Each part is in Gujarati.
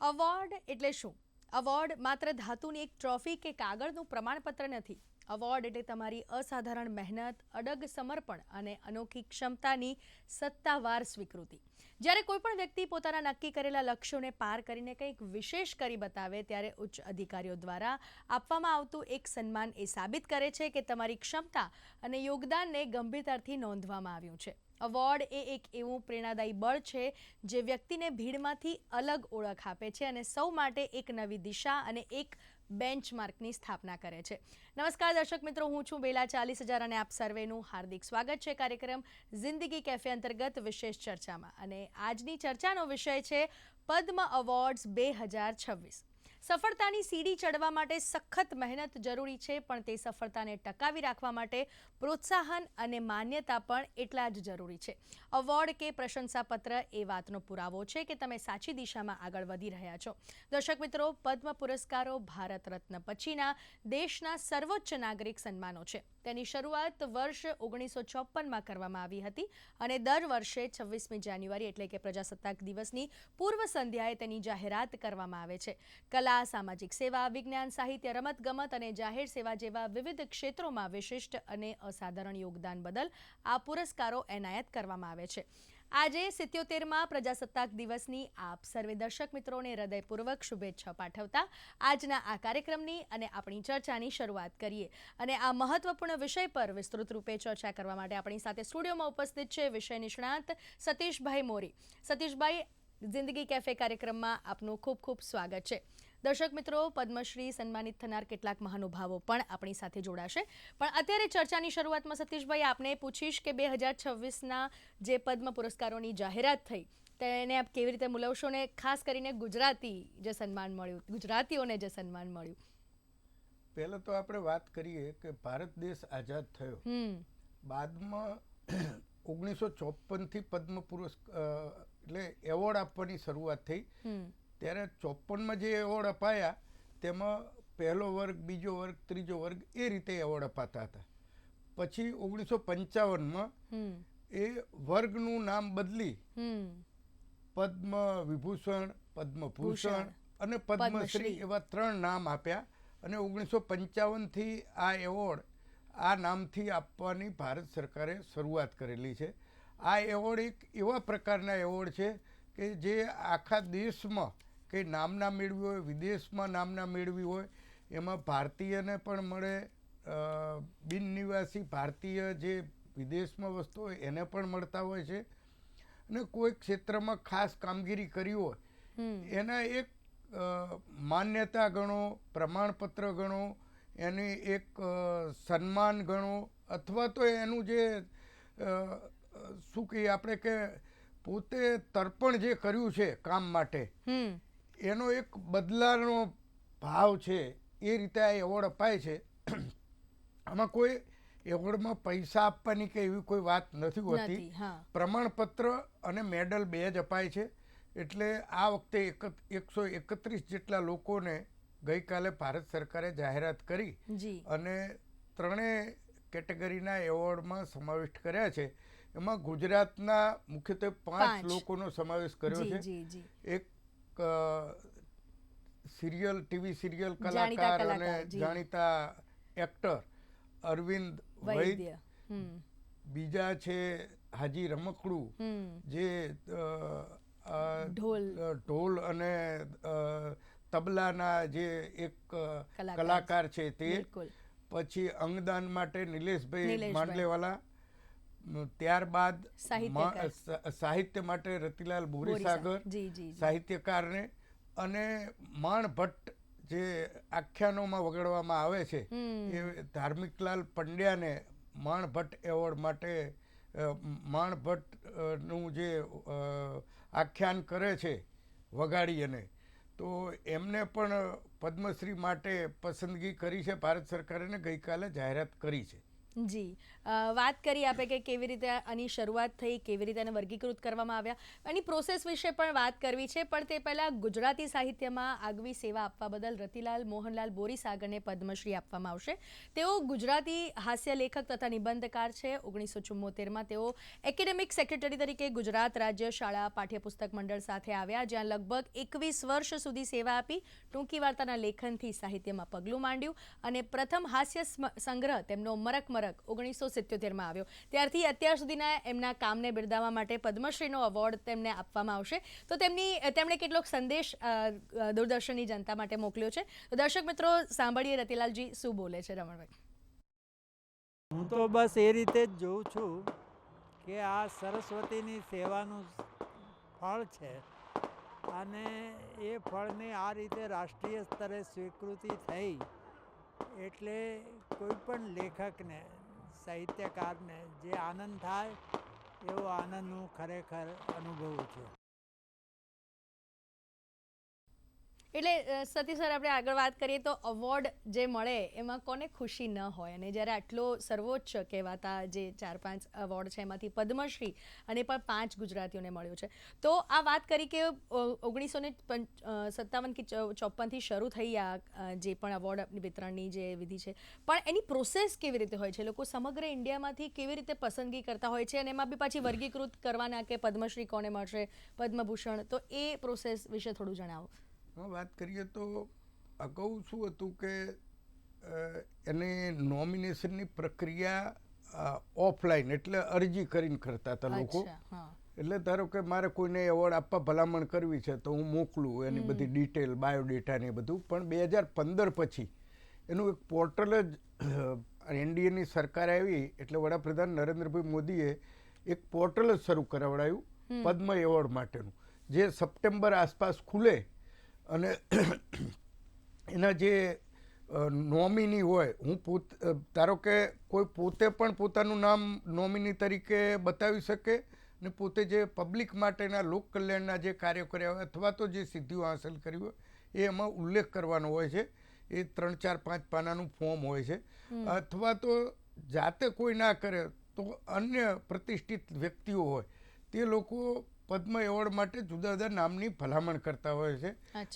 અવોર્ડ એટલે શું? અવોર્ડ માત્ર ધાતુની એક ટ્રોફી કે કાગળનું પ્રમાણપત્ર નથી. અવોર્ડ એટલે તમારી અસાધારણ મહેનત, અડગ સમર્પણ અને અનોખી ક્ષમતાની સત્તાવાર સ્વીકૃતિ. જ્યારે કોઈપણ વ્યક્તિ પોતાના નક્કી કરેલા લક્ષ્યોને પાર કરીને કંઈક વિશેષ કરી બતાવે, ત્યારે ઉચ્ચ અધિકારીઓ દ્વારા આપવામાં આવતું એક સન્માન એ સાબિત કરે છે કે તમારી ક્ષમતા અને યોગદાનને ગંભીરતાથી નોંધવામાં આવ્યું છે. અવોર્ડ એ એક એવું પ્રેરણાદાયી બળ છે જે વ્યક્તિને ભીડમાંથી અલગ ઓળખ આપે છે અને સૌ માટે એક નવી દિશા અને એક બેન્ચમાર્કની સ્થાપના કરે છે. નમસ્કાર દર્શક મિત્રો, હું છું બેલા ચાલીસ હજાર અને આપ સર્વેનું હાર્દિક સ્વાગત છે કાર્યક્રમ જિંદગી કેફે અંતર્ગત વિશેષ ચર્ચામાં. અને આજની ચર્ચાનો વિષય છે પદ્મ અવોર્ડ્સ બે હજાર છવ્વીસ. સફળતાની સીડી ચડવા માટે સખત મહેનત જરૂરી છે, પણ તે સફળતાને ટકાવી રાખવા માટે પ્રોત્સાહન અને માન્યતા પણ એટલા જ જરૂરી છે. અવોર્ડ કે પ્રશંસાપત્ર એ વાતનો પુરાવો છે કે તમે સાચી દિશામાં આગળ વધી રહ્યા છો. દર્શક મિત્રો, પદ્મ પુરસ્કારો ભારત રત્ન પછીના દેશના સર્વોચ્ચ નાગરિક સન્માનો છે. તેની શરૂઆત વર્ષ ઓગણીસો ચોપનમાં કરવામાં આવી હતી અને દર વર્ષે છવ્વીસમી જાન્યુઆરી એટલે કે પ્રજાસત્તાક દિવસની પૂર્વ સંધ્યાએ તેની જાહેરાત કરવામાં આવે છે. કલા સામાજિક સેવા, વિજ્ઞાન, સાહિત્ય, રમતગમત અને જાહેર સેવા જેવા વિવિધ ક્ષેત્રોમાં વિશિષ્ટ અને અસાધારણ યોગદાન બદલ આ પુરસ્કારો એનાયત કરવામાં આવે છે. આજે સિત્યોતેરમાં પ્રજાસત્તાક દિવસની આપ સર્વે દર્શક મિત્રોને હૃદયપૂર્વક શુભેચ્છા પાઠવતા આજના આ કાર્યક્રમની અને આપણી ચર્ચાની શરૂઆત કરીએ. અને આ મહત્વપૂર્ણ વિષય પર વિસ્તૃત રૂપે ચર્ચા કરવા માટે આપણી સાથે સ્ટુડિયોમાં ઉપસ્થિત છે વિષય નિષ્ણાત સતીશભાઈ મોરી. સતીશભાઈ, જિંદગી કેફે કાર્યક્રમમાં આપનું ખૂબ ખૂબ સ્વાગત છે. દર્શક મિત્રો પદ્મશ્રી સન્માનિત થનાર કેટલાક મહાનુભાવો પણ આપણી સાથે જોડાશે. પણ અત્યારે ચર્ચાની શરૂઆતમાં સતીશભાઈ આપને પૂછીશ કે બે હજાર છવ્વીસના જે પદ્મ પુરસ્કારોની જાહેરાત થઈ તેને આપ કેવી રીતે મુલવશો ને ખાસ કરીને ગુજરાતી જે સન્માન મળ્યું ગુજરાતીઓને જે સન્માન મળ્યું? પહેલાં તો આપણે વાત કરીએ કે ભારત દેશ આઝાદ થયો. હમ. બાદમાં ઓગણીસો ચોપનથી પદ્મ પુરસ્કાર એટલે એવોર્ડ આપવાની શરૂઆત થઈ. હમ. ત્યારે ચોપનમાં જે એવોર્ડ અપાયા તેમાં પહેલો વર્ગ બીજો વર્ગ ત્રીજો વર્ગ એ રીતે એવોર્ડ અપાતા હતા. પછી ઓગણીસો પંચાવનમાં એ વર્ગનું નામ બદલી પદ્મ વિભૂષણ પદ્મભૂષણ અને પદ્મશ્રી. પદ્મશ્રી. એવા ત્રણ નામ આપ્યા અને ઓગણીસો પંચાવનથી આ એવોર્ડ આ નામથી આપવાની ભારત સરકારે શરૂઆત કરેલી છે. આ એવોર્ડ એક એવા પ્રકારના એવોર્ડ છે કે જે આખા દેશમાં કે નામના મેળવી હોય વિદેશમાં નામના મેળવી હોય એમાં ભારતીયને પણ મળે અ, બિન નિવાસી ભારતીય જે વિદેશમાં વસ્તુ હોય એને પણ મળતા હોય છે. અને કોઈ ક્ષેત્રમાં ખાસ કામગીરી કરી હોય એના એક માન્યતા ગણો પ્રમાણપત્ર ગણો એની એક સન્માન ગણો અથવા તો એનું જે શું કહીએ આપણે કે પોતે તર્પણ જે કર્યું છે કામ માટે એનો એક બદલાનો ભાવ છે એ રીતે આ એવોર્ડ અપાય છે. આમાં કોઈ એવોર્ડમાં પૈસા આપવાની કે એવી કોઈ વાત નથી હોતી. પ્રમાણપત્ર અને મેડલ બે જ અપાય છે. એટલે આ વખતે એક એકસો એકત્રીસ જેટલા લોકોને ગઈકાલે ભારત સરકારે જાહેરાત કરી અને ત્રણેય કેટેગરીના એવોર્ડમાં સમાવિષ્ટ કર્યા છે. એમાં ગુજરાતના મુખ્યત્વે પાંચ. લોકોનો સમાવેશ કર્યો છે. એક સિરિયલ ટીવી સિરિયલ કલાકાર અને જાણીતા એક્ટર અરવિંદ વૈદ્ય બીજા છે હાજી રમકડું જે ઢોલ. ઢોલ અને તબલાના જે એક કલાકાર. છે તે પછી અંગદાન માટે નિલેશભાઈ. માંડલેવાલા ત્યારબાદ સાહિત્ય માટે રતિલાલ બોરીસાગર. સાહિત્યકારને અને માણ ભટ્ટ જે આખ્યાનોમાં વગાડવામાં આવે છે. એ ધાર્મિકલાલ પંડ્યાને માણ ભટ્ટ એવોર્ડ માટે અ, માણ ભટ્ટનું જે આખ્યાન કરે છે વગાડી અને તો એમને પણ પદ્મશ્રી માટે પસંદગી કરી છે. ભારત સરકારે ગઈકાલે જાહેરાત કરી છે. જી. વાત કરી આપે કે કેવી રીતે આની શરૂઆત થઈ, કેવી રીતે એને વર્ગીકૃત કરવામાં આવ્યા. એની પ્રોસેસ વિશે પણ વાત કરવી છે, પણ તે પહેલાં ગુજરાતી સાહિત્યમાં આગવી સેવા આપવા બદલ રતિલાલ મોહનલાલ બોરીસાગરને પદ્મશ્રી આપવામાં આવશે. તેઓ ગુજરાતી હાસ્ય લેખક તથા નિબંધકાર છે. ઓગણીસો ચુમ્મોતેરમાં તેઓ એકેડેમિક સેક્રેટરી તરીકે ગુજરાત રાજ્ય શાળા પાઠ્યપુસ્તક મંડળ સાથે આવ્યા, જ્યાં લગભગ એકવીસ વર્ષ સુધી સેવા આપી, ટૂંકી વાર્તાના લેખનથી સાહિત્યમાં પગલું માંડ્યું અને પ્રથમ હાસ્ય સંગ્રહ તેમનો મરક મરક ઓગણીસો સિત્યોતેરમાં આવ્યો. ત્યારથી અત્યાર સુધીના એમના કામને બિરદાવવા માટે પદ્મશ્રીનો એવોર્ડ તેમને આપવામાં આવશે. તો તેમની, તેમણે કેટલોક સંદેશ દૂરદર્શનની જનતા માટે મોકલ્યો છે. તો દર્શક મિત્રો, સાંભળીએ રતિલાલજી શું બોલે છે રમણભાઈ. હું તો બસ એ રીતે જ જોઉં છું કે આ સરસ્વતીની સેવાનું ફળ છે અને એ ફળને આ રીતે રાષ્ટ્રીય સ્તરે સ્વીકૃતિ થઈ એટલે કોઈ પણ લેખકને સાહિત્યકારને જે આનંદ થાય એવો આનંદ હું ખરેખર અનુભવું છું. એટલે સતી સર, આપણે આગળ વાત કરીએ તો અવોર્ડ જે મળે, એમાં કોને ખુશી ન હોય? અને જ્યારે આટલો સર્વોચ્ચ કહેવાતા જે ચાર પાંચ અવોર્ડ છે, એમાંથી પદ્મશ્રી અને પણ પાંચ ગુજરાતીઓને મળ્યો છે. તો આ વાત કરી કે ઓગણીસો ને સત્તાવન કે ચોપનથી શરૂ થઈ આ જે પણ અવોર્ડ વિતરણની જે વિધિ છે. પણ એની પ્રોસેસ કેવી રીતે હોય છે? લોકો સમગ્ર ઇન્ડિયામાંથી કેવી રીતે પસંદગી કરતા હોય છે? અને એમાં બી પાછી વર્ગીકૃત કરવાના કે પદ્મશ્રી કોને મળશે, પદ્મભૂષણ? તો એ પ્રોસેસ વિશે થોડું જણાવો. હા, વાત કરીએ તો અગાઉ શું હતું કે એને નોમિનેશનની પ્રક્રિયા ઓફલાઈન એટલે અરજી કરીને કરતા હતા લોકો. એટલે ધારો કે મારે કોઈને એવોર્ડ આપવા ભલામણ કરવી છે તો હું મોકલું એની બધી ડિટેલ બાયોડેટા ને એ બધું. પણ બે હજાર પંદર પછી એનું એક પોર્ટલ જ એનડીએની સરકાર આવી એટલે વડાપ્રધાન નરેન્દ્રભાઈ મોદીએ એક પોર્ટલ જ શરૂ કરાવડાયું પદ્મ એવોર્ડ માટેનું. જે સપ્ટેમ્બર આસપાસ ખુલે અને એના જે નોમિની હોય હું પોત ધારો કે કોઈ પોતે પણ પોતાનું નામ નોમિની તરીકે બતાવી શકે ને પોતે જે પબ્લિક માટેના લોક કલ્યાણના જે કાર્યો કર્યા હોય અથવા તો જે સિદ્ધિઓ હાંસલ કરી હોય એ એમાં ઉલ્લેખ કરવાનો હોય છે. એ ત્રણ ચાર પાંચ પાનાનું ફોર્મ હોય છે. અથવા તો જાતે કોઈ ના કરે તો અન્ય પ્રતિષ્ઠિત વ્યક્તિઓ હોય તે લોકો પદ્મ એવોર્ડ માટે જુદા જુદા નામની ભલામણ કરતા હોય છે.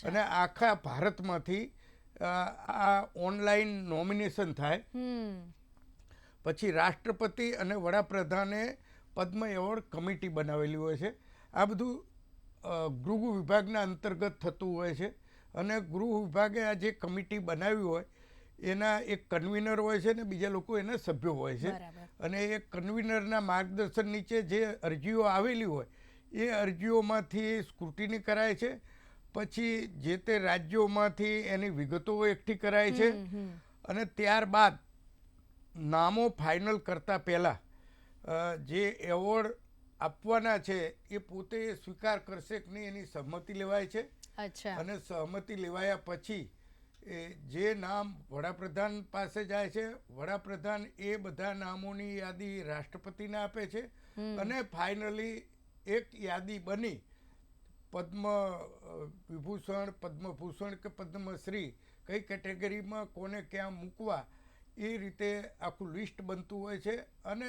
અને આખા ભારતમાંથી આ ઓનલાઈન નોમિનેશન થાય. પછી રાષ્ટ્રપતિ અને વડાપ્રધાને પદ્મ એવોર્ડ કમિટી બનાવેલી હોય છે. આ બધું ગૃહ વિભાગના અંતર્ગત થતું હોય છે. અને ગૃહ વિભાગે આ જે કમિટી બનાવી હોય એના એક કન્વીનર હોય છે ને બીજા લોકો એના સભ્યો હોય છે. અને એ કન્વીનરના માર્ગદર્શન નીચે જે અરજીઓ આવેલી હોય એ અરજીઓમાંથી સ્ક્રુટિની કરાય છે. પછી જે તે રાજ્યોમાંથી એની વિગતો એકઠી કરાય છે. અને ત્યારબાદ નામો ફાઇનલ કરતા પહેલાં જે એવોર્ડ આપવાના છે એ પોતે સ્વીકાર કરશે કે નહીં એની સહમતિ લેવાય છે. અને સહમતિ લેવાયા પછી એ જે નામ વડાપ્રધાન પાસે જાય છે વડાપ્રધાન એ બધા નામોની યાદી રાષ્ટ્રપતિને આપે છે. અને ફાઇનલી એક યાદી બની. પદ્મ વિભૂષણ પદ્મભૂષણ કે પદ્મશ્રી કઈ કેટેગરીમાં કોને ક્યાં મૂકવા એ રીતે આખું લિસ્ટ બનતું હોય છે. અને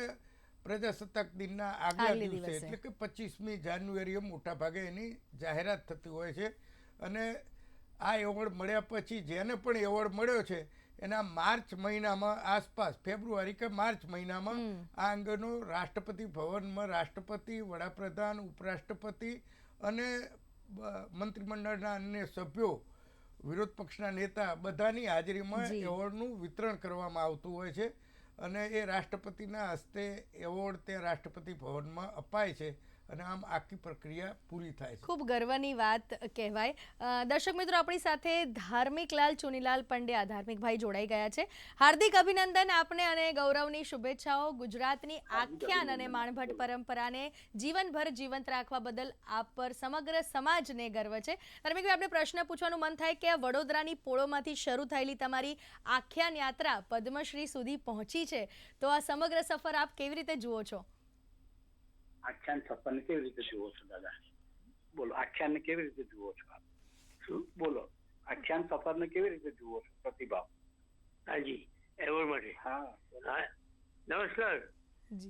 પ્રજાસત્તાક દિનના આગલા દિવસે. એટલે કે પચીસમી જાન્યુઆરીએ મોટા ભાગે એની જાહેરાત થતી હોય છે. અને આ એવોર્ડ મળ્યા પછી જેને પણ એવોર્ડ મળ્યો છે એના માર્ચ મહિનામાં આસપાસ ફેબ્રુઆરી કે માર્ચ મહિનામાં આ અંગેનો રાષ્ટ્રપતિ ભવનમાં રાષ્ટ્રપતિ વડાપ્રધાન ઉપરાષ્ટ્રપતિ અને મંત્રીમંડળના અન્ય સભ્યો વિરોધ પક્ષના નેતા બધાની હાજરીમાં એવોર્ડનું વિતરણ કરવામાં આવતું હોય છે અને એ રાષ્ટ્રપતિના હસ્તે એવોર્ડ તે રાષ્ટ્રપતિ ભવનમાં અપાય છે. અને આમ આખી પ્રક્રિયા પૂરી થાય ખૂબ ગર્વની વાત કહેવાય. દર્શક મિત્રો, આપણી સાથે ધાર્મિક લાલ, ચુનીલાલ પંડ્યા ધાર્મિક ભાઈ જોડાઈ ગયા છે. હાર્દિક અભિનંદન આપને અને ગૌરવની શુભેચ્છાઓ. ગુજરાતની આખ્યાન અને માણભટ્ટ પરંપરાને જીવનભર જીવંત રાખવા બદલ આપ પર સમગ્ર સમાજને ગર્વ છે. ધાર્મિક ભાઈ આપણે પ્રશ્ન પૂછવાનું મન થાય કે આ વડોદરાની પોળોમાંથી શરૂ થયેલી તમારી આખ્યાન યાત્રા પદ્મશ્રી સુધી પહોંચી છે. તો આ સમગ્ર સફર આપ કેવી રીતે જુઓ છો? આખ્યાન છપ્પન કેવી રીતે જુઓ છો દાદા? બોલો આખ્યાનને કેવી રીતે જુઓ છો આપ? શું? બોલો આખ્યાન સફરને કેવી રીતે જુઓ છો પ્રતિભાવ હાજી એવોર્ડ માટે હા. હા નમસ્કાર.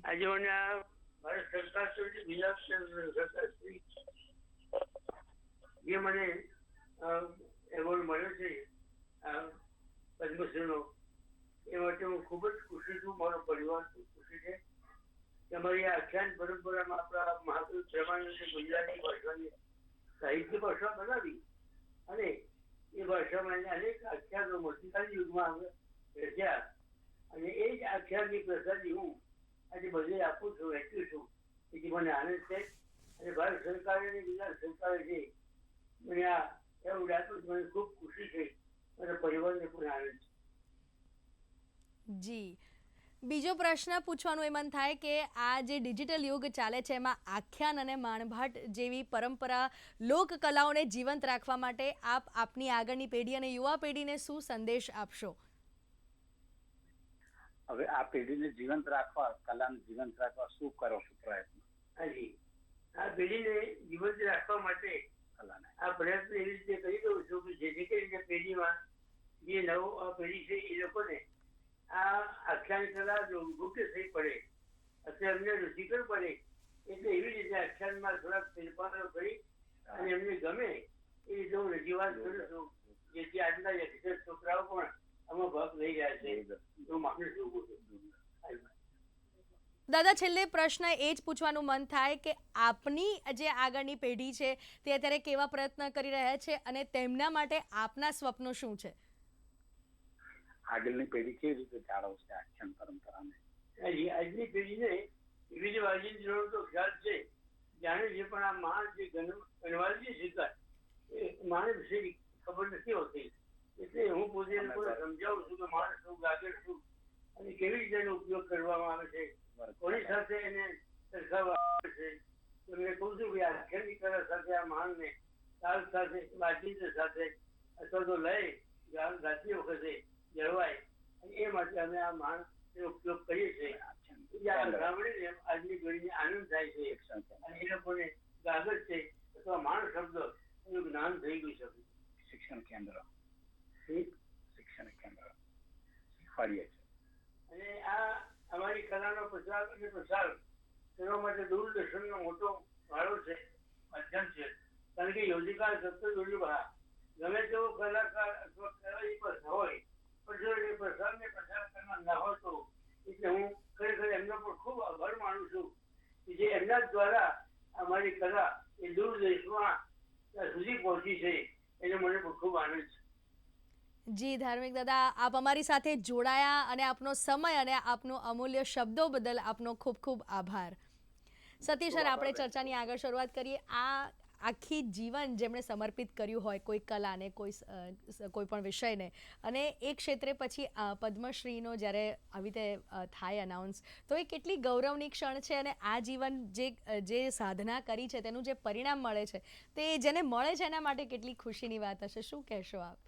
આજે મને આ ભારત સરકાર શ્રી જે મને એવોર્ડ મળ્યો છે પદ્મશ્રીનો એ માટે હું ખૂબ જ ખુશી છું મારો પરિવાર ખૂબ ખુશી છે. તમારી આખ્યાન પરંપરામાં આપણા મહાત્મા પ્રેમાનંદે ગુજરાતી ભાષાની સાહિત્ય ભાષા બનાવી અને એ ભાષામાં એને અનેક આખ્યાનો મધ્યકાલીન યુગમાં રચ્યા. અને એ જ આખ્યાનની પ્રસાદી હું આજે બધે આપું છું, વહેંચું છું એથી મને આનંદ છે. અને ભારત સરકારે અને ગુજરાત સરકારે છે મને આ એવું આપ્યું મને ખૂબ ખુશી છે, મારા પરિવારને પણ આનંદ છે. જી. બીજો પ્રશ્ન પૂછવાનું એ મન થાય કે આ જે ડિજિટલ યુગ ચાલે છે એમાં આખ્યાન અને માણભાટ જેવી પરંપરા લોક કલાઓને જીવંત રાખવા માટે આપ આપની આગળની પેઢી અને યુવા પેઢીને શું સંદેશ આપશો? હવે આ પેઢીને જીવંત રાખવા કલાને જીવંત રાખવા શું કરો છો પ્રયત્ન? હાજી. આ પેઢીને જીવંત રાખવા માટે કલાને. આ પ્રયત્ન એવી રીતે કરી દઉં છું કે જેથી કરીને પેઢીમાં જે નવો આ પેઢી છે એ લોકોને આ આખ્યાન જો મુખ્ય થઈ પડે, અથવા એમને રુચિકર પડે, એટલે એવી રીતે આખ્યાનમાં થોડાક ફેરફારો કરી અને એમને ગમે એ રીતે હું રજૂઆત કરું છું. જેથી આજના યક્ષર છોકરાઓ પણ આમાં ભાગ લઈ રહ્યા છે. હું માનું છું. દાદા, છેલ્લે પ્રશ્ન એ જ પૂછવાનું મન થાય કે આપની જે આગળની પેઢી છે તે અત્યારે કેવા પ્રયત્ન કરી રહ્યા છે અને તેમના માટે આપના સ્વપ્નો શું છે? આગળની પેઢી કેવી રીતે જાળવશે આખ્યાન પરંપરાને? આજની પેઢીને એવી જ જરૂર તો ખ્યાલ છે. જાણે છે પણ આ માણસ જે ગણ- ગણવાલજી શિકાર એ માણસ વિશે ખબર નથી હોતી. એટલે હું પોતે સમજાવું છું કે માણસ શું ગાગર શું અને કેવી રીતે એનો ઉપયોગ કરવામાં આવે છે. કોની સાથે એને સરખાવવામાં આવે છે? તમને કહું છું કે આખ્યાનની કલા સાથે આ માણને તાલ સાથે વાજિંત્ર સાથે અથવા તો લઈ ગાતી વખતે જળવાય. એ માટે અમે આ માણસનો ઉપયોગ કરીએ છીએ. સાંભળીને આજની પેઢીને આનંદ થાય છે. અને એ લોકોને ગાગર છે અથવા માણસ શબ્દ એનું જ્ઞાન થઈ ગયું છે. શિક્ષણ કેન્દ્ર. શિક્ષણ કેન્દ્ર. શીખવાડીએ છીએ. અને આ અમારી કલાનો પ્રચાર અને પ્રસાર કરવા માટે દૂરદર્શનનો મોટો ફાળો છે માધ્યમ છે. કારણ કે યોજિકા સત્ય દુર્લભા ગમે તેવો કલાકાર અથવા કલાઈ પર હોય પણ જો એ પ્રસારને પ્રચાર કરનાર ના હોય તો એટલે હું ખરેખર એમનો પણ ખૂબ આભાર માનું છું જ દ્વારા અમારી કલા એ દૂર દેશમાં સુધી પહોંચી છે. એને મને ખૂબ આનંદ છે. જી ધાર્મિક દાદા આપ અમારી સાથે જોડાયા અને આપનો સમય અને આપનો અમૂલ્ય શબ્દો બદલ આપનો ખૂબ ખૂબ આભાર. સતીશ સર આપણે ચર્ચાની આગળ શરૂઆત કરીએ. આ આખી જીવન જેમણે સમર્પિત કર્યું હોય કોઈ કલાને કોઈ કોઈ પણ વિષયને. અને એ ક્ષેત્રે પછી પદ્મશ્રીનો જ્યારે આવી રીતે થાય અનાઉન્સ તો એ કેટલી ગૌરવની ક્ષણ છે અને આ જીવન જે જે સાધના કરી છે તેનું જે પરિણામ મળે છે તે જેને મળે છે એના માટે કેટલી ખુશીની વાત હશે? શું કહેશો આપ?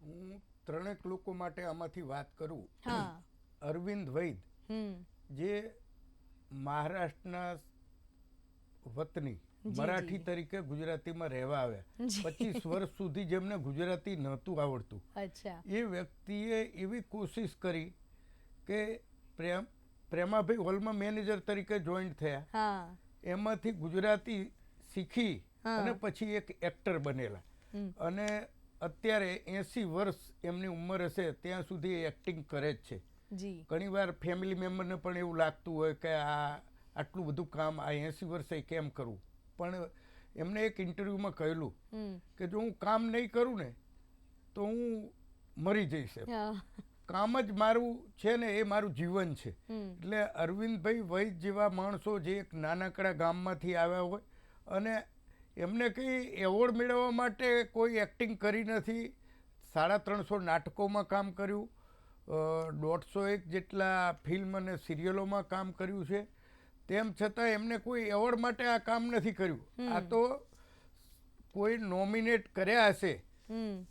હું ત્રણેક લોકો માટે આમાંથી વાત કરું. હા. અરવિંદ વૈદ. હમ. જે મહારાષ્ટ્રના વતની મરાઠી તરીકે ગુજરાતીમાં રહેવા આવ્યા. પચીસ વર્ષ સુધી જેમને ગુજરાતી નહોતું આવડતું. એ વ્યક્તિએ એવી કોશિશ કરી કે પ્રેમ પ્રેમાભાઈ હોલમાં મેનેજર તરીકે જોઈન્ટ થયા. એમાંથી ગુજરાતી શીખી અને પછી એક એક્ટર બનેલા. અને અત્યારે એસી વર્ષ એમની ઉંમર હશે ત્યાં સુધી એક્ટિંગ કરે જ છે. ઘણી વાર ફેમિલી મેમ્બરને પણ એવું લાગતું હોય કે આ આટલું બધું કામ આ એસી વર્ષે કેમ કરવું? પણ એમને એક ઇન્ટરવ્યુમાં કહેલું કે જો હું કામ નહીં કરું ને તો હું મરી જઈશ કામ જ મારું છે ને એ મારું જીવન છે. એટલે અરવિંદભાઈ વૈદ જેવા માણસો જે એક નાનકડા ગામમાંથી આવ્યા હોય અને એમને કંઈ એવોર્ડ મેળવવા માટે કોઈ એક્ટિંગ કરી નથી. સાડા ત્રણસો નાટકોમાં કામ કર્યું. દોઢસો એક જેટલા ફિલ્મ અને સિરિયલોમાં કામ કર્યું છે. તેમ છતાં એમને કોઈ એવોર્ડ માટે આ કામ નથી કર્યું. આ તો કોઈ નોમિનેટ કર્યા હશે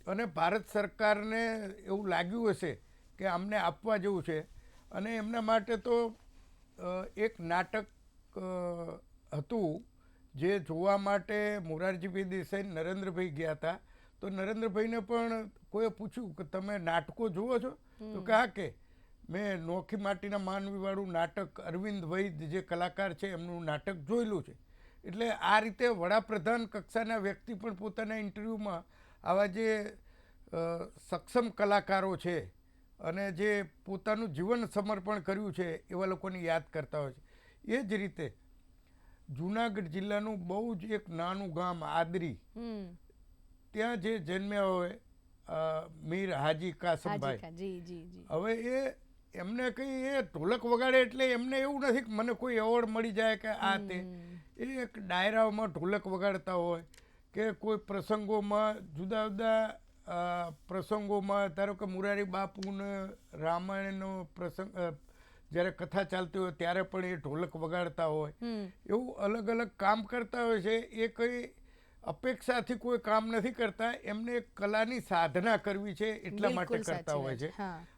અને ભારત સરકારને એવું લાગ્યું હશે કે અમને આપવા જેવું છે. અને એમના માટે તો એક નાટક હતું જે જોવા માટે મોરારજીભાઈ દેસાઈ નરેન્દ્રભાઈ ગયા હતા. તો નરેન્દ્રભાઈને પણ કોઈએ પૂછ્યું કે તમે નાટકો જુઓ છો? તો કે હા કે મેં નોખી માટીના માનવીવાળું નાટક અરવિંદ વૈદ જે કલાકાર છે એમનું નાટક જોયેલું છે. એટલે આ રીતે વડાપ્રધાન કક્ષાના વ્યક્તિ પણ પોતાના ઇન્ટરવ્યૂમાં આવા જે સક્ષમ કલાકારો છે અને જે પોતાનું જીવન સમર્પણ કર્યું છે એવા લોકોને યાદ કરતા હોય છે. એ જ રીતે જુનાગઢ જિલ્લાનું બહુ જ એક નાનું ગામ આદરી. ત્યાં જે જન્મ્યા હોય મીર હાજી કાસમભાઈ. હવે એ એમને કંઈ એ ઢોલક વગાડે એટલે એમને એવું નથી કે મને કોઈ એવોર્ડ મળી જાય કે આ તે. એ એક ડાયરાઓમાં ઢોલક વગાડતા હોય કે કોઈ પ્રસંગોમાં જુદા જુદા પ્રસંગોમાં ધારો કે મુરારી બાપુને રામાયણનો પ્રસંગ જ્યારે કથા ચાલતી હોય ત્યારે પણ એ ઢોલક વગાડતા હોય. એવું અલગ અલગ કામ કરતા હોય છે. એ કંઈ અપેક્ષાથી કોઈ કામ નથી કરતા એમને એક કલાની સાધના કરવી છે એટલા માટે કરતા હોય છે.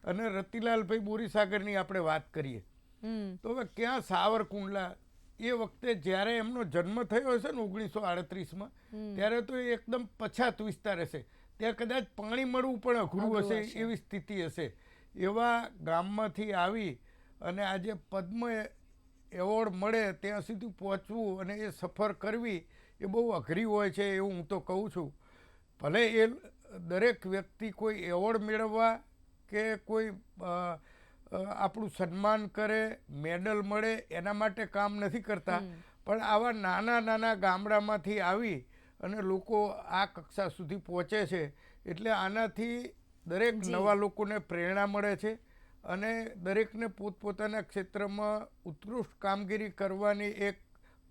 અને રતિલાલભાઈ બોરીસાગરની આપણે વાત કરીએ તો હવે ક્યાં સાવરકુંડલા? એ વખતે જ્યારે એમનો જન્મ થયો હશે ને ઓગણીસો આડત્રીસમાં ત્યારે તો એ એકદમ પછાત વિસ્તાર હશે. ત્યાં કદાચ પાણી મળવું પણ અઘરું હશે. એવી સ્થિતિ હશે. એવા ગામમાંથી આવી અને આજે પદ્મ એવોર્ડ મળે ત્યાં સુધી પહોંચવું અને એ સફર કરવી એ બહુ અઘરી હોય છે એવું હું તો કહું છું. ભલે એ દરેક વ્યક્તિ કોઈ એવોર્ડ મેળવવા કે કોઈ આપણું સન્માન કરે મેડલ મળે એના માટે કામ નથી કરતા. પણ આવા નાના નાના ગામડામાંથી આવી અને લોકો આ કક્ષા સુધી પહોંચે છે એટલે આનાથી દરેક નવા લોકોને પ્રેરણા મળે છે અને દરેકને પોતપોતાના ક્ષેત્રમાં ઉત્કૃષ્ટ કામગીરી કરવાની એક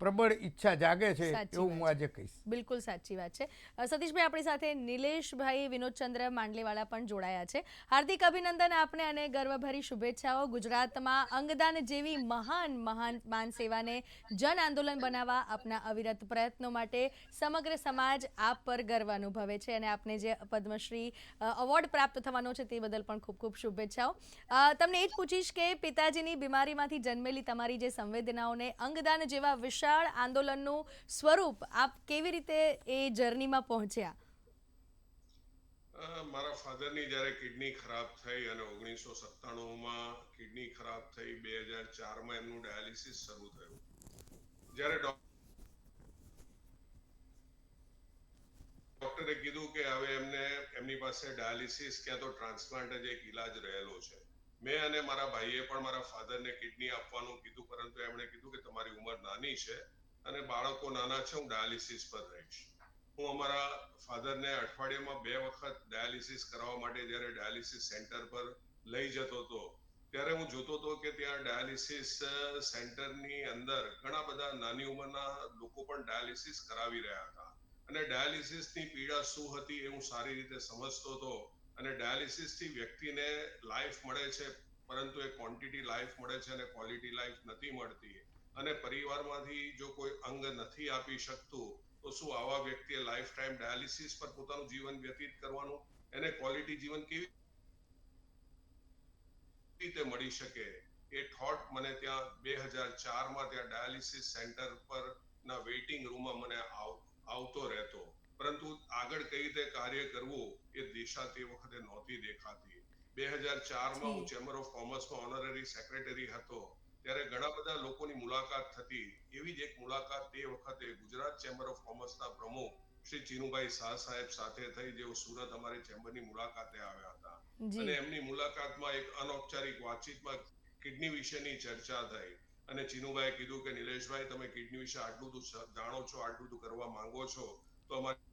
પ્રબળ ઈચ્છા જાગે છે એવું હું આજે કહીશ. બિલકુલ સાચી વાત છે. સતીશભાઈ આપણી સાથે નિલેશભાઈ વિનોદચંદ્ર માંડલેવાળા પણ જોડાયા છે. હાર્દિક અભિનંદન આપને અને ગર્વભરી શુભેચ્છાઓ. ગુજરાતમાં અંગદાન જેવી મહાન મહાન માન સેવાને જન આંદોલન બનાવવા આપના અવિરત પ્રયત્નો માટે સમગ્ર સમાજ આપ પર ગર્વ અનુભવે છે અને આપને જે પદ્મશ્રી એવોર્ડ પ્રાપ્ત થવાનો છે તે બદલ પણ ખૂબ ખૂબ શુભેચ્છાઓ. તમને એ જ પૂછીશ કે પિતાજીની બીમારીમાંથી જન્મેલી તમારી જે સંવેદનાઓને અંગદાન જેવા વિશાળ આંદોલનનું સ્વરૂપ આપ કેવી રીતે એ જર્નીમાં પહોંચ્યા? મારા ફાધરની જ્યારે કિડની ખરાબ થઈ અને ઓગણીસો સત્તાણુંમાં કિડની ખરાબ થઈ, બે હજાર ચારમાં એમનું ડાયાલિસિસ શરૂ થયું. જ્યારે ડોક- ડોક્ટરે કીધું કે હવે એમને, એમની પાસે ડાયાલિસિસ, ક્યાં તો ટ્રાન્સપ્લાન્ટ જ એક ઈલાજ રહેલો છે. મેં અને મારા ભાઈએ પણ મારા ફાધરને કિડની આપવાનું કીધું, પરંતુ એમણે કીધું કે તમારી ઉંમર નાની છે અને બાળકો નાના છે, હું ડાયાલિસિસ પર રહીશ. હું અમારા ફાધરને અઠવાડિયામાં બે વખત ડાયાલિસિસ કરાવવા માટે જ્યારે ડાયાલિસિસ સેન્ટર પર લઈ જતો હતો, ત્યારે હું જોતો હતો કે ત્યાં ડાયાલિસિસ સેન્ટરની અંદર ઘણા બધા નાની ઉંમરના લોકો પણ ડાયાલિસિસ કરાવી રહ્યા હતા. અને ડાયાલિસિસની પીડા શું હતી એ હું સારી રીતે સમજતો હતો. અને ડાયાલિસિસથી વ્યક્તિને લાઈફ મળે છે, પરંતુ એ ક્વોન્ટિટી લાઈફ મળે છે અને ક્વોલિટી લાઈફ નથી મળતી. અને પરિવારમાંથી જો કોઈ અંગ નથી આપી શકતું, તો શું આવા વ્યક્તિએ લાઈફ ટાઈમ ડાયાલિસિસ પર પોતાનું જીવન વ્યતીત કરવાનું? એને ક્વોલિટી જીવન કેવી રીતે મળી શકે? એ થોટ મને ત્યાં બે હજાર ચારમાં ત્યાં ડાયાલિસિસ સેન્ટર પર ના વેઇટિંગ રૂમમાં મને આવતો રહેતો. પરંતુ આગળ કઈ રીતે કાર્ય કરવું એ દિશા તે વખતે નહોતી દેખાતી. બે હજાર ચારમાં હું ચેમ્બર ઓફ કોમર્સમાં ઓનરરી સેક્રેટરી હતો ત્યારે ઘણા બધા લોકોની મુલાકાત થતી. એવી જ એક મુલાકાત તે વખતે ગુજરાત ચેમ્બર ઓફ કોમર્સના પ્રમુખ શ્રી ચીનુભાઈ શાહ સાહેબ સાથે થઈ જેઓ સુરત અમારી ચેમ્બરની મુલાકાતે આવ્યા હતા. અને એમની મુલાકાતમાં એક અનૌપચારિક વાતચીતમાં કિડની વિશેની ચર્ચા થઈ. અને ચીનુભાઈએ કીધું કે નિલેશભાઈ તમે કિડની વિશે આટલું બધું જાણો છો આટલું બધું કરવા માંગો છો તો અમારી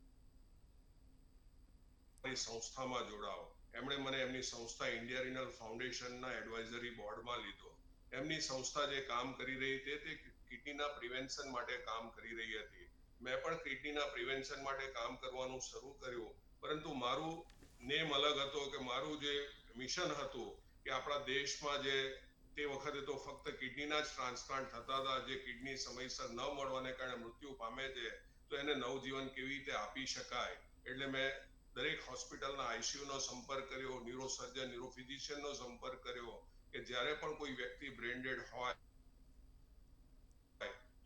સંસ્થામાં જોડાઓ. એમણે મને એમની સંસ્થા ઇન્ડિયા રિનલ ફાઉન્ડેશનના એડવાઇઝરી બોર્ડમાં લીધો. એમની સંસ્થા જે કામ કરી રહી હતી તે કિડનીના પ્રિવેન્શન માટે કામ કરી રહી હતી. મેં પણ કિડનીના પ્રિવેન્શન માટે કામ કરવાનું શરૂ કર્યું. પરંતુ મારું નેમ અલગ હતો કે મારું જે મિશન હતું કે આપણા દેશમાં જે તે વખતે તો ફક્ત કિડનીના જ ટ્રાન્સપ્લાન્ટ થતા હતા. જે કિડની સમયસર ન મળવાને કારણે મૃત્યુ પામે છે, તો એને નવજીવન કેવી રીતે આપી શકાય? એટલે મેં દરેક હોસ્પિટલના આઈસીયુનો સંપર્ક કર્યો, ન્યુરોસર્જન, ન્યુરોફિઝિશિયનનો સંપર્ક કર્યો કે જ્યારે પણ કોઈ વ્યક્તિ બ્રેન્ડેડ હોય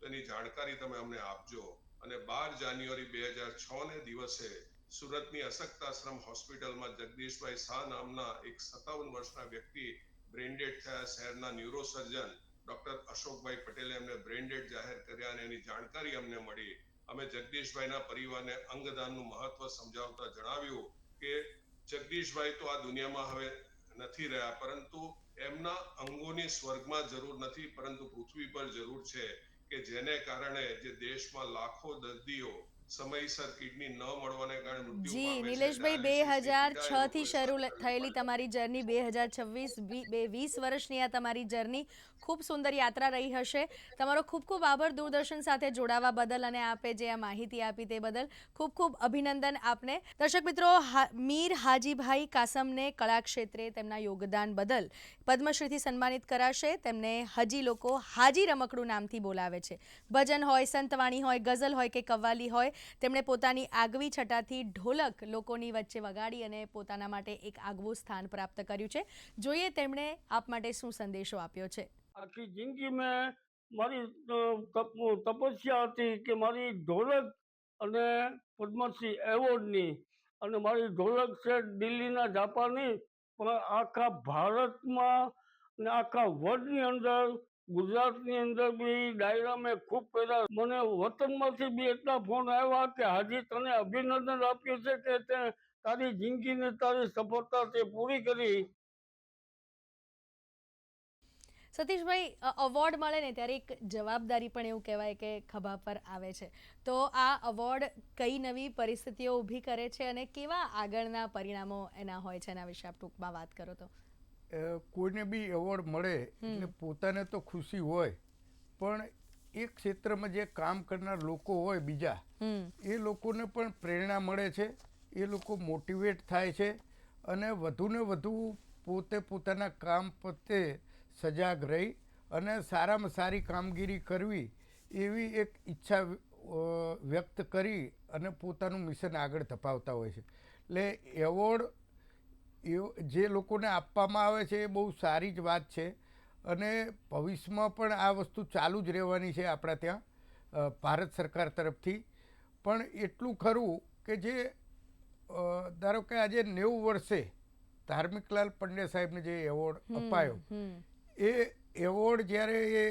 એની જાણકારી તમે અમને આપજો. અને બાર જાન્યુઆરી બે હજાર છ ને દિવસે સુરતની અશક્ત આશ્રમ હોસ્પિટલમાં જગદીશભાઈ શાહ નામના એક સત્તાવન વર્ષના વ્યક્તિ બ્રેન્ડેડ થયા શહેરના ન્યુરોસર્જન ડોક્ટર અશોકભાઈ પટેલે એમને બ્રેન્ડેડ જાહેર કર્યા અને એની જાણકારી અમને મળી. અમે જગદીશભાઈના પરિવારને અંગદાનનું મહત્વ સમજાવતા જણાવ્યું કે જગદીશભાઈ તો આ દુનિયામાં હવે નથી રહ્યા પરંતુ એમના અંગોની સ્વર્ગમાં જરૂર નથી પરંતુ પૃથ્વી પર જરૂર છે કે જેને કારણે જે દેશમાં લાખો દર્દીઓ સમયસર કિડની ન મળવાને કારણે મૃત્યુ જી નિલેશભાઈ બે હજાર છ થી શરૂ થયેલી તમારી જર્ની બે હજાર છવ્વીસ બે વીસ વર્ષની આ તમારી જર્ની ખૂબ સુંદર યાત્રા રહી હશે. તમારો ખૂબ ખૂબ આભાર દૂરદર્શન સાથે જોડાવા બદલ અને આપે જે આ માહિતી આપી તે બદલ ખૂબ ખૂબ અભિનંદન આપને. દર્શક મિત્રો મીર હાજીભાઈ કાસમને કળા ક્ષેત્રે તેમના યોગદાન બદલ પદ્મશ્રીથી સન્માનિત કરાશે. તેમને હજી લોકો હાજી રમકડું નામથી બોલાવે છે. ભજન હોય, સંતવાણી હોય, ગઝલ હોય કે કવ્વાલી હોય, તેમણે પોતાની આગવી છટાથી ઢોલક લોકોની વચ્ચે વગાડી અને પોતાના માટે એક આગવું સ્થાન પ્રાપ્ત કર્યું છે. જોઈએ તેમણે આપ માટે શું સંદેશો આપ્યો છે. આખી જિંદગી મેં મારી તપસ્યા હતી કે મારી ઢોલક અને પદ્મશ્રી એવોર્ડની અને મારી ઢોલક છે દિલ્હીના જાપાની, પણ આખા ભારતમાં ને આખા વર્લ્ડની અંદર, ગુજરાતની અંદર બી ડાયરા મેં ખૂબ પહેલા મને વતનમાંથી બી એટલા ફોન આવ્યા કે હાજી તને અભિનંદન આપ્યું છે કે તે તારી જિંદગીને તારી સફળતા તે પૂરી કરી. સતીશભાઈ અવોર્ડ મળે ને ત્યારે એક જવાબદારી પણ એવું કહેવાય કે ખભા પર આવે છે. તો આ અવોર્ડ કઈ નવી પરિસ્થિતિઓ ઊભી કરે છે અને કેવા આગળના પરિણામો એના હોય છે એના વિશે આપ ટૂંકમાં વાત કરો તો? કોઈને બી એવોર્ડ મળે એટલે પોતાને તો ખુશી હોય પણ એ ક્ષેત્રમાં જે કામ કરનાર લોકો હોય બીજા એ લોકોને પણ પ્રેરણા મળે છે એ લોકો મોટિવેટ થાય છે અને વધુને વધુ પોતે પોતાના કામ પ્રત્યે સજાગ રહી અને સારામાં સારી કામગીરી કરવી એવી એક ઈચ્છા વ્યક્ત કરી અને પોતાનું મિશન આગળ ધપાવતા હોય છે. એટલે એવોર્ડ એવો જે લોકોને આપવામાં આવે છે એ બહુ સારી જ વાત છે અને ભવિષ્યમાં પણ આ વસ્તુ ચાલુ જ રહેવાની છે આપણા ત્યાં ભારત સરકાર તરફથી. પણ એટલું ખરું કે જે ધારો કે આજે નેવું વર્ષે ધાર્મિકલાલ પંડ્યા સાહેબને જે એવોર્ડ અપાયો એ એવોર્ડ જ્યારે એ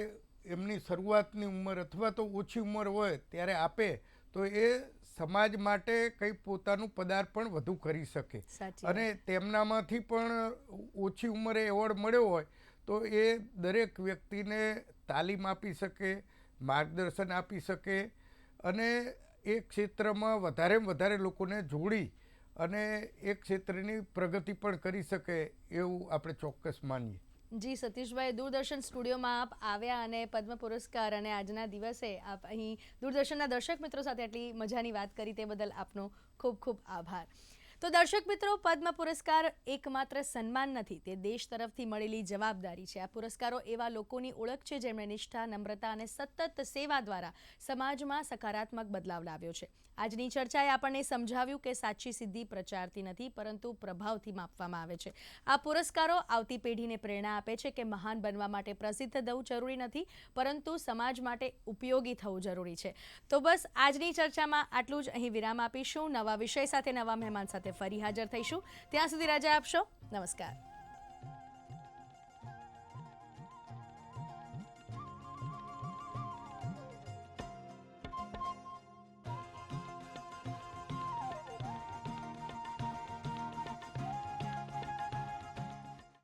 એમની શરૂઆતની ઉંમર અથવા તો ઓછી ઉંમર હોય ત્યારે આપે તો એ સમાજ માટે કંઈ પોતાનું પદાર્પણ વધુ કરી શકે. અને તેમનામાંથી પણ ઓછી ઉંમરે એવોર્ડ મળ્યો હોય તો એ દરેક વ્યક્તિને તાલીમ આપી શકે માર્ગદર્શન આપી શકે અને એ ક્ષેત્રમાં વધારે વધારે લોકોને જોડી અને એ ક્ષેત્રની પ્રગતિ પણ કરી શકે એવું આપણે ચોક્કસ માનીએ. જી સતીશભાઈ દૂરદર્શન સ્ટુડિયોમાં આપ આવ્યા અને પદ્મ પુરસ્કાર અને આજના દિવસે આપ અહીં દૂરદર્શનના દર્શક મિત્રો સાથે આટલી મજાની વાત કરી તે બદલ આપનો ખૂબ ખૂબ આભાર. તો દર્શક મિત્રો, પદ્મ પુરસ્કાર એકમાત્ર સન્માન નથી, તે દેશ તરફથી મળેલી જવાબદારી છે. આ પુરસ્કારો એવા લોકોની ઓળખ છે જેમણે નિષ્ઠા, નમ્રતા અને સતત સેવા દ્વારા સમાજમાં સકારાત્મક બદલાવ લાવ્યો છે. આજની ચર્ચાએ આપણને સમજાવ્યું કે સાચી સિદ્ધિ પ્રચારથી નથી, પરંતુ પ્રભાવથી માપવામાં આવે છે. આ પુરસ્કારો આવતી પેઢીને પ્રેરણા આપે છે કે મહાન બનવા માટે પ્રસિદ્ધ થવું જરૂરી નથી, પરંતુ સમાજ માટે ઉપયોગી થવું જરૂરી છે. તો બસ આજની ચર્ચામાં આટલું જ. અહીં વિરામ આપીશું. નવા વિષય સાથે નવા મહેમાન ફરી હાજર થઈશું. ત્યાં સુધી રજા આપશો. નમસ્કાર.